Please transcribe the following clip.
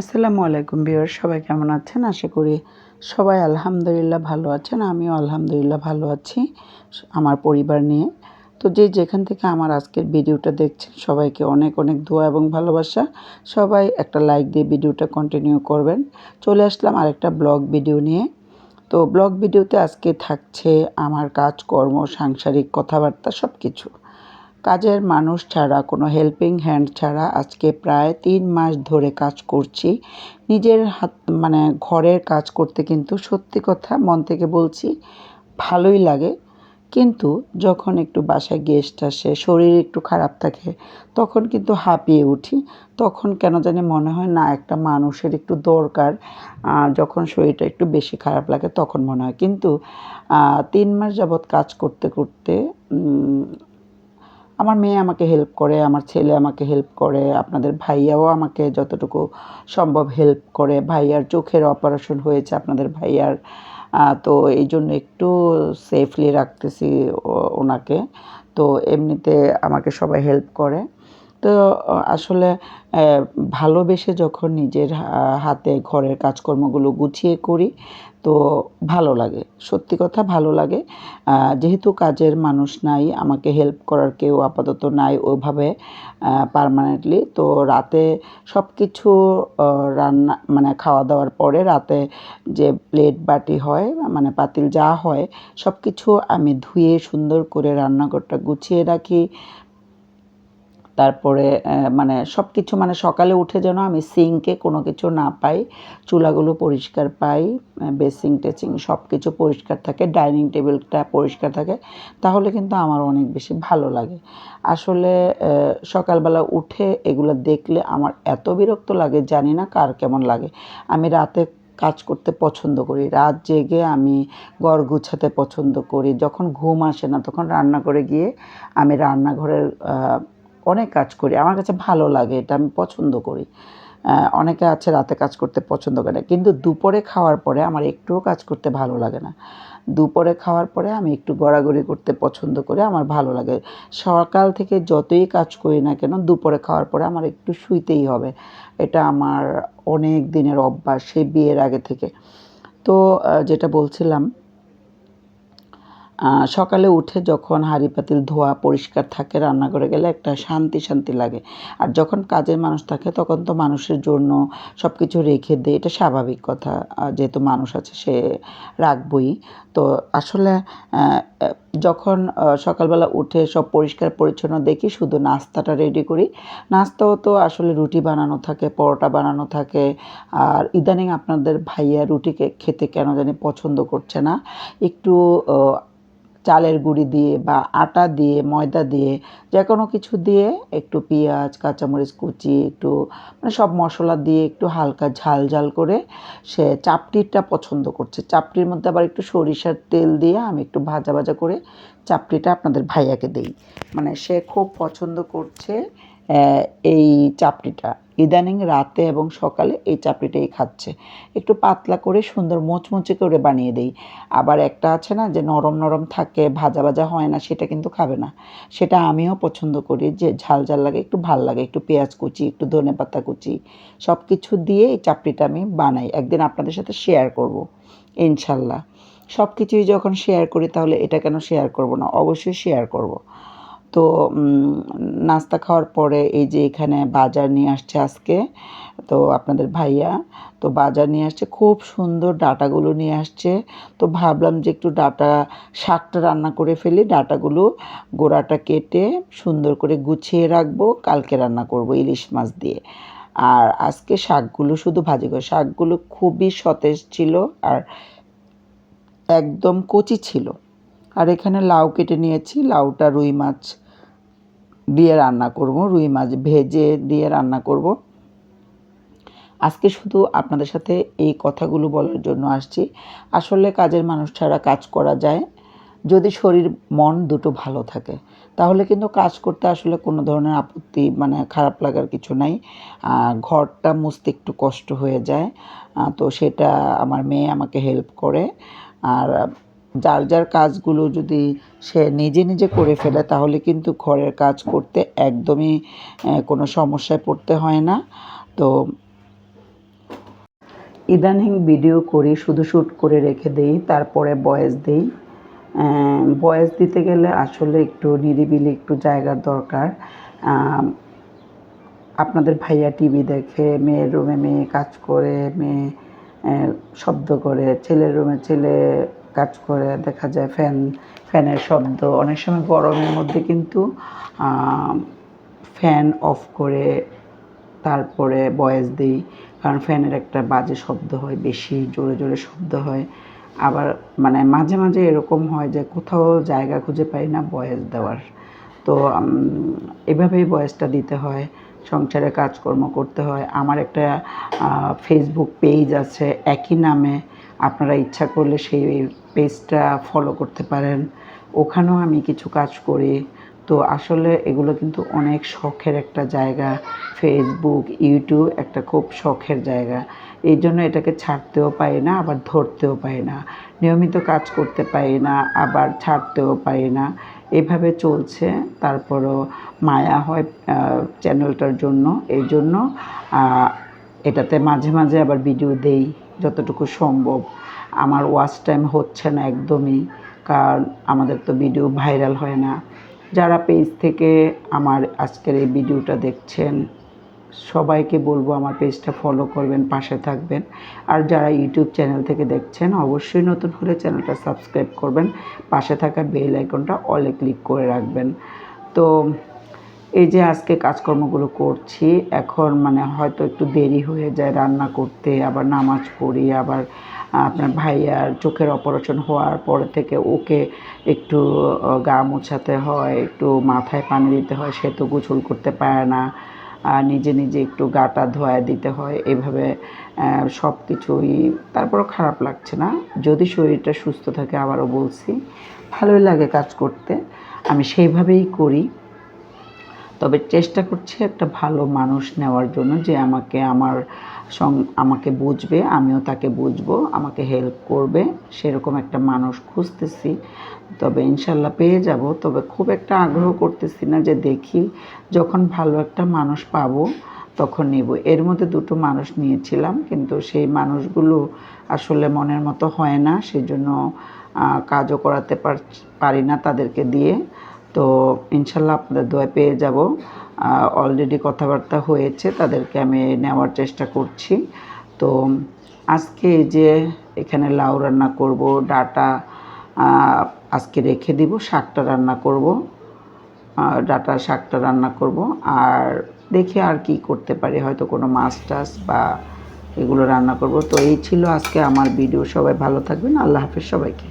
আসসালামু আলাইকুম বিয়ার সবাই কেমন আছেন? আশা করি সবাই আলহামদুলিল্লাহ ভালো আছেন, আমিও আলহামদুলিল্লাহ ভালো আছি আমার পরিবার নিয়ে। তো যে যেখান থেকে আমার আজকের ভিডিওটা দেখছেন, সবাইকে অনেক অনেক দোয়া এবং ভালোবাসা। সবাই একটা লাইক দিয়ে ভিডিওটা কন্টিনিউ করবেন। চলে আসলাম আরেকটা ব্লগ ভিডিও নিয়ে। তো ব্লগ ভিডিওতে আজকে থাকছে আমার কাজকর্ম, সাংসারিক কথাবার্তা সব কিছু কাজের মানুষ ছাড়া, কোনো হেল্পিং হ্যান্ড ছাড়া আজকে প্রায় তিন মাস ধরে কাজ করছি। নিজের হাত মানে ঘরের কাজ করতে কিন্তু সত্যি কথা মন থেকে বলছি, ভালোই লাগে। কিন্তু যখন একটু বাসায় গেস্ট আসে, শরীর একটু খারাপ থাকে, তখন কিন্তু হাঁপিয়ে উঠি। তখন কেন জানি মনে হয়, না, একটা মানুষের একটু দরকার। যখন শরীরটা একটু বেশি খারাপ লাগে, তখন মনে হয়। কিন্তু তিন মাস যাবৎ কাজ করতে করতে আমার মেয়ে আমাকে হেল্প করে, আমার ছেলে আমাকে হেল্প করে, আপনাদের ভাইয়াও আমাকে যতটুকু সম্ভব হেল্প করে। ভাইয়ার চোখের অপারেশন হয়েছে আপনাদের ভাইয়ার তো এই জন্য একটু সেফলি রাখতেছি ওনাকে। তো এমনিতে আমাকে সবাই হেল্প করে। তো আসলে ভালোবেসে যখন নিজের হাতে ঘরের কাজকর্মগুলো গুছিয়ে করি, তো ভালো লাগে। সত্যি কথা ভালো লাগে। যেহেতু কাজের মানুষ নাই, আমাকে হেল্প করার কেউ আপাতত নাই ওইভাবে পারমানেন্টলি তো রাতে সব কিছু রান্না মানে খাওয়া দাওয়ার পরে রাতে যে প্লেট বাটি হয় মানে পাতিল যা হয় সব কিছু আমি ধুয়ে সুন্দর করে রান্নাঘরটা গুছিয়ে রাখি। তারপরে মানে সব কিছু মানে সকালে উঠে যেন আমি সিঙ্কে কোনো কিছু না পাই, চুলাগুলো পরিষ্কার পাই বেসিং টেসিং সব কিছু পরিষ্কার থাকে, ডাইনিং টেবিলটা পরিষ্কার থাকে, তাহলে কিন্তু আমার অনেক বেশি ভালো লাগে। আসলে সকালবেলা উঠে এগুলো দেখলে আমার এত বিরক্ত লাগে, জানি না কার কেমন লাগে। আমি রাতে কাজ করতে পছন্দ করি, রাত জেগে আমি ঘর গুছাতে পছন্দ করি, যখন ঘুম আসে না, তখন রান্না করে গিয়ে আমি রান্নাঘরের অনেক কাজ করি। আমার কাছে ভালো লাগে, এটা আমি পছন্দ করি। অনেকে আছে রাতে কাজ করতে পছন্দ করে কিন্তু দুপুরে খাওয়ার পরে আমার একটুও কাজ করতে ভালো লাগে না। দুপুরে খাওয়ার পরে আমি একটু গড়াগড়ি করতে পছন্দ করি, আমার ভালো লাগে। সকাল থেকে যতই কাজ করি না কেন, দুপুরে খাওয়ার পরে আমার একটু শুইতেই হবে। এটা আমার অনেক দিনের অভ্যাস, সেই বিয়ের আগে থেকে। তো যেটা বলছিলাম সকালে উঠে যখন হাঁড়ি পাতিল ধোয়া পরিষ্কার থাকে, রান্নাঘরে গেলে একটা শান্তি শান্তি লাগে। আর যখন কাজের মানুষ থাকে, তখন তো মানুষের জন্য সব কিছু রেখে দেয়। এটা স্বাভাবিক কথা যেহেতু মানুষ আছে, সে রাখবই। তো আসলে যখন সকালবেলা উঠে সব পরিষ্কার পরিচ্ছন্ন দেখি, শুধু নাস্তাটা রেডি করি। নাস্তাও তো আসলে রুটি বানানো থাকে, পরোটা বানানো থাকে। আর ইদানিং আপনাদের ভাইয়া রুটিকে খেতে কেন জানি পছন্দ করছে না। একটু চালের গুঁড়ি দিয়ে বা আটা দিয়ে, ময়দা দিয়ে যে কোনো কিছু দিয়ে একটু পেঁয়াজ, কাঁচামরিচ কুচি, একটু মানে সব মশলা দিয়ে একটু হালকা ঝাল ঝাল করে সে চাপটিটা পছন্দ করছে। চাপটির মধ্যে আবার একটু সরিষার তেল দিয়ে আমি একটু ভাজা ভাজা করে চাপটিটা আপনাদের ভাইয়াকে দেই। মানে সে খুব পছন্দ করছে এই চাপড়িটা। ইদানিং রাতে এবং সকালে এই চাপড়িটাই খাচ্ছে। একটু পাতলা করে সুন্দর মোচমুচে করে বানিয়ে দেই। আবার একটা আছে না যে নরম নরম থাকে, ভাজা ভাজা হয় না, সেটা কিন্তু খাবে না। সেটা আমিও পছন্দ করি যে ঝাল ঝাল লাগে, একটু ভালো লাগে। একটু পেঁয়াজ কুচি, একটু ধনে পাতা কুচি সব কিছু দিয়ে এই চাপড়িটা আমি বানাই। একদিন আপনাদের সাথে শেয়ার করব, ইনশাল্লাহ। সব কিছুই যখন শেয়ার করি তাহলে এটা কেন শেয়ার করব না? অবশ্যই শেয়ার করব। তো নাস্তা খাওয়ার পরে এই যে এখানে বাজার নিয়ে আসছে আজকে, তো আপনাদের ভাইয়া, তো বাজার নিয়ে আসছে, খুব সুন্দর ডাটাগুলো নিয়ে আসছে। তো ভাবলাম যে একটু ডাটা শাকটা রান্না করে ফেলি, ডাটাগুলো গোড়াটা কেটে সুন্দর করে গুছিয়ে রাখব, কালকে রান্না করব ইলিশ মাছ দিয়ে। আর আজকে শাকগুলো শুধু ভাজি করে, শাকগুলো খুবই সতেজ ছিল আর একদম কচি ছিল। আর এখানে লাউ কেটে নিয়েছি। লাউটা রুই মাছ দিয়ে রান্না করব, রুই মাছ ভেজে দিয়ে রান্না করব। আজকে শুধু আপনাদের সাথে এই কথাগুলো বলার জন্য আসছি। আসলে কাজের মানুষ ছাড়া কাজ করা যায়। যদি শরীর, মন দুটো ভালো থাকে, তাহলে কিন্তু কাজ করতে আসলে কোনো ধরনের আপত্তি মানে খারাপ লাগার কিছু নাই। ঘরটা মুছতে একটু কষ্ট হয়ে যায়। তো সেটা আমার মেয়ে আমাকে হেল্প করে। আর যার যার কাজগুলো যদি সে নিজে নিজে করে ফেলে, তাহলে কিন্তু ঘরের কাজ করতে একদমই কোনো সমস্যায় পড়তে হয় না। তো ইদানিং ভিডিও করি, শুধু শ্যুট করে রেখে দেই, তারপরে ভয়েস দিই। বয়েস দিতে গেলে আসলে একটু নিরিবিলি একটু জায়গার দরকার। আপনাদের ভাইয়া টিভি দেখে, মেয়ের রুমে মেয়ে কাজ করে, মেয়ে শব্দ করে, ছেলের রুমে ছেলে কাজ করে দেখা যায় ফ্যান, ফ্যানের শব্দ। অনেক সময় গরমের মধ্যে কিন্তু ফ্যান অফ করে তারপরে ভয়েস দিই, কারণ ফ্যানের একটা বাজে শব্দ হয়, বেশি জোরে জোরে শব্দ হয়। আবার মানে মাঝে মাঝে এরকম হয় যে কোথাও জায়গা খুঁজে পাই না বয়েস দেওয়ার। তো এভাবেই ভয়েসটা দিতে হয়, সংসারে কাজকর্ম করতে হয়। আমার একটা ফেসবুক পেজ আছে, একই নামে। আপনারা ইচ্ছা করলে সেই পেজটা ফলো করতে পারেন। ওখানেও আমি কিছু কাজ করি। তো আসলে এগুলো কিন্তু অনেক শখের একটা জায়গা। ফেসবুক ইউটিউব একটা খুব শখের জায়গা। এই জন্য এটাকে ছাড়তেও পারি না, আবার ধরতেও পারি না। নিয়মিত কাজ করতে পারি না, আবার ছাড়তেও পারি না। এভাবে চলছে। তারপরও মায়া হয় চ্যানেলটার জন্য। এই জন্য এটাতে মাঝে মাঝে আবার ভিডিও দেই। যতটুকু সম্ভব। আমার ওয়াচ টাইম হচ্ছে না একদমই, কারণ আমাদের তো ভিডিও ভাইরাল হয় না। যারা পেজ থেকে আমার আজকের এই ভিডিওটা দেখছেন, সবাইকে বলব আমার পেজটা ফলো করবেন, পাশে থাকবেন। আর যারা ইউটিউব চ্যানেল থেকে দেখছেন, অবশ্যই নতুন হলে চ্যানেলটা সাবস্ক্রাইব করবেন। পাশে থাকা বেল আইকনটা অলে ক্লিক করে রাখবেন। তো এই যে আজকে কাজকর্মগুলো করছি, এখন মানে হয়তো একটু দেরি হয়ে যায় রান্না করতে, আবার নামাজ পড়ি, আবার আপনার ভাইয়ার চোখের অপারেশন হওয়ার পর থেকে ওকে একটু গা মোছাতে হয়, একটু মাথায় পানি দিতে হয়, সে তো গোসল করতে পারে না নিজে নিজে একটু গাটা ধোয়া দিতে হয়, এভাবে সব কিছুই তারপরও খারাপ লাগছে না। যদি শরীরটা সুস্থ থাকে আবারও বলছি, ভালোই লাগে কাজ করতে, আমি সেইভাবেই করি। তবে চেষ্টা করছি একটা ভালো মানুষ নেওয়ার জন্য যে আমাকে আমার সং, আমাকে বুঝবে, আমিও তাকে বুঝব, আমাকে হেল্প করবে। সেরকম একটা মানুষ খুঁজতেছি। তবে ইনশাল্লাহ পেয়ে যাব। তবে খুব একটা আগ্রহ করতেছি না যে দেখি যখন ভালো একটা মানুষ পাবো তখন নেব। এর মধ্যে দুটো মানুষ নিয়েছিলাম, কিন্তু সেই মানুষগুলো আসলে মনের মতো হয় না। সেজন্য কাজও করাতে পারি না তাদেরকে দিয়ে। তো ইনশাল্লাহ আপনাদের দোয়া পেয়ে যাব। অলরেডি কথাবার্তা হয়েছে, তাদেরকে আমি নেওয়ার চেষ্টা করছি। তো আজকে যে এখানে লাউ রান্না করব, ডাটা আজকে রেখে দিব, শাকটা রান্না করব। ডাটা, শাকটা রান্না করব। আর দেখি আর কি করতে পারি, হয়তো কোনো মাছ টাছ বা এগুলো রান্না করব। তো এই ছিল আজকে আমার ভিডিও। সবাই ভালো থাকবেন। আল্লাহ হাফিজ সবাইকে।